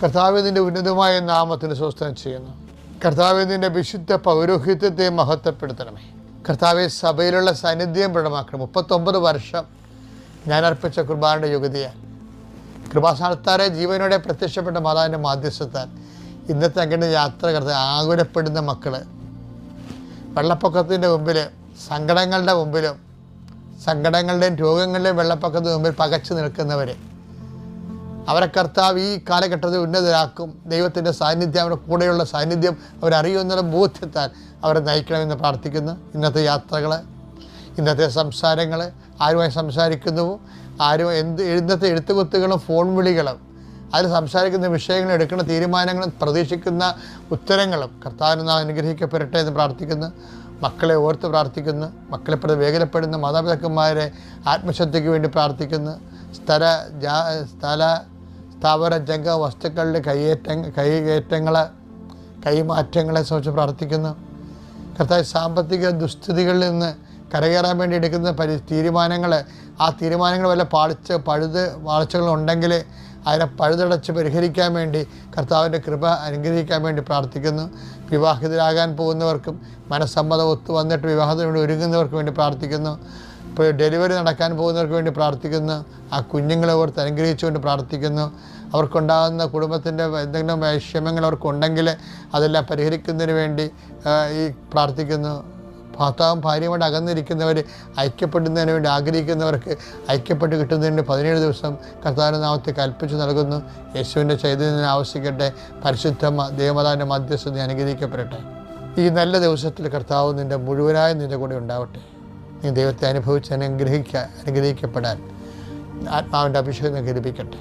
കർത്താവിന്റെ ഉന്നതമായ നാമത്തിന് സ്വസ്ഥം ചെയ്യുന്നു. കർത്താവിന്റെ വിശുദ്ധ പൗരോഹിത്യത്തെ മഹത്വപ്പെടുത്തണമേ. കർത്താവെ സഭയിലുള്ള സാന്നിധ്യം പ്രകടമാക്കണം മുപ്പത്തൊമ്പത് വർഷം ഞാൻ അർപ്പിച്ച കുർബാനയുടെ യോഗ്യതയാൽ. കൃപാസ്ഥാനത്താരെ ജീവനോടെ പ്രത്യക്ഷപ്പെട്ട മാതാവിന്റെ മാധ്യസ്ഥത്താൽ ഇന്നത്തെ അങ്ങനെ യാത്ര കർത്ത ആകുലപ്പെടുന്ന മക്കൾ വെള്ളപ്പൊക്കത്തിന്റെ മുമ്പിൽ സങ്കടങ്ങളുടെ മുമ്പിലും സങ്കടങ്ങളുടെയും രോഗങ്ങളുടെയും വെള്ളപ്പൊക്കത്തിന് മുമ്പിൽ പകച്ചു നിൽക്കുന്നവർ അവരെ കർത്താവ് ഈ കാലഘട്ടത്തിൽ ഉന്നതരാക്കും. ദൈവത്തിന്റെ സാന്നിധ്യം അവരുടെ കൂടെയുള്ള സാന്നിധ്യം അവരറിയുമെന്നുള്ള ബോധ്യത്താൽ അവരെ നയിക്കണമെന്ന് പ്രാർത്ഥിക്കുന്നു. ഇന്നത്തെ യാത്രകളെ ഇന്നത്തെ സംസാരങ്ങൾ ആരുമായി സംസാരിക്കുന്നുവോ? ആരും എന്ത് ഇന്നത്തെ എഴുത്തുകുത്തുകളും ഫോൺ വിളികളും അതിൽ സംസാരിക്കുന്ന വിഷയങ്ങൾ എടുക്കുന്ന തീരുമാനങ്ങളും പ്രതീക്ഷിക്കുന്ന ഉത്തരങ്ങളും കർത്താവിന് നാം അനുഗ്രഹിക്കപ്പെടട്ടെ എന്ന് പ്രാർത്ഥിക്കുന്നു. മക്കളെ ഓർത്ത് പ്രാർത്ഥിക്കുന്നു. മക്കളെ പ്രതി വേഗനപ്പെടുന്ന മാതാപിതാക്കന്മാരെ ആത്മശക്തിക്ക് വേണ്ടി പ്രാർത്ഥിക്കുന്നു. സ്ഥല ജാ സ്ഥല സ്ഥാപന ജംഗ വസ്തുക്കളുടെ കൈയേറ്റ കൈകയറ്റങ്ങൾ കൈമാറ്റങ്ങളെ സംബന്ധിച്ച് പ്രാർത്ഥിക്കുന്നു. കർത്താവ് സാമ്പത്തിക ദുസ്ഥിതികളിൽ നിന്ന് കരകയറാൻ വേണ്ടി എടുക്കുന്ന പരി തീരുമാനങ്ങൾ ആ തീരുമാനങ്ങൾ വല്ല പാളിച്ച് പഴുത് പാളിച്ചകളുണ്ടെങ്കിൽ അതിനെ പഴുതടച്ച് പരിഹരിക്കാൻ വേണ്ടി കർത്താവിന്റെ കൃപ അനുഗ്രഹിക്കാൻ വേണ്ടി പ്രാർത്ഥിക്കുന്നു. വിവാഹിതരാകാൻ പോകുന്നവർക്കും മനസ്സമ്മതം ഒത്തു വന്നിട്ട് വിവാഹത്തിന് വേണ്ടി ഒരുങ്ങുന്നവർക്ക് വേണ്ടി പ്രാർത്ഥിക്കുന്നു. ഇപ്പോൾ ഡെലിവറി നടക്കാൻ പോകുന്നവർക്ക് വേണ്ടി പ്രാർത്ഥിക്കുന്നു. ആ കുഞ്ഞുങ്ങളെ ഓർത്ത് അനുഗ്രഹിച്ചുകൊണ്ട് പ്രാർത്ഥിക്കുന്നു. അവർക്കുണ്ടാകുന്ന കുടുംബത്തിന്റെ എന്തെങ്കിലും വൈഷമ്യങ്ങൾ അവർക്കുണ്ടെങ്കിൽ അതെല്ലാം പരിഹരിക്കുന്നതിന് വേണ്ടി ഈ പ്രാർത്ഥിക്കുന്നു. ഭർത്താവും ഭാര്യയുമായിട്ട് അകന്നിരിക്കുന്നവർ ഐക്യപ്പെടുന്നതിന് വേണ്ടി ആഗ്രഹിക്കുന്നവർക്ക് ഐക്യപ്പെട്ട് കിട്ടുന്നതിന് പതിനേഴ് ദിവസം കർത്താവിന്റെ നാമത്തെ കൽപ്പിച്ചു നൽകുന്നു. യേശുവിന്റെ ചൈതന്യം ആവശ്യിക്കട്ടെ. പരിശുദ്ധ ദേവതാവിന്റെ മധ്യസ്ഥത അനുഗ്രഹിക്കപ്പെടട്ടെ. ഈ നല്ല ദിവസത്തിൽ കർത്താവ് നിന്റെ മുഴുവനായ നിന്റെ കൂടെ ഉണ്ടാവട്ടെ. നീ ദൈവത്തെ അനുഭവിച്ച് അനുഗ്രഹിക്കാൻ അനുഗ്രഹിക്കപ്പെടാൻ ആത്മാവിന്റെ അഭിഷേകം ലഭിക്കട്ടെ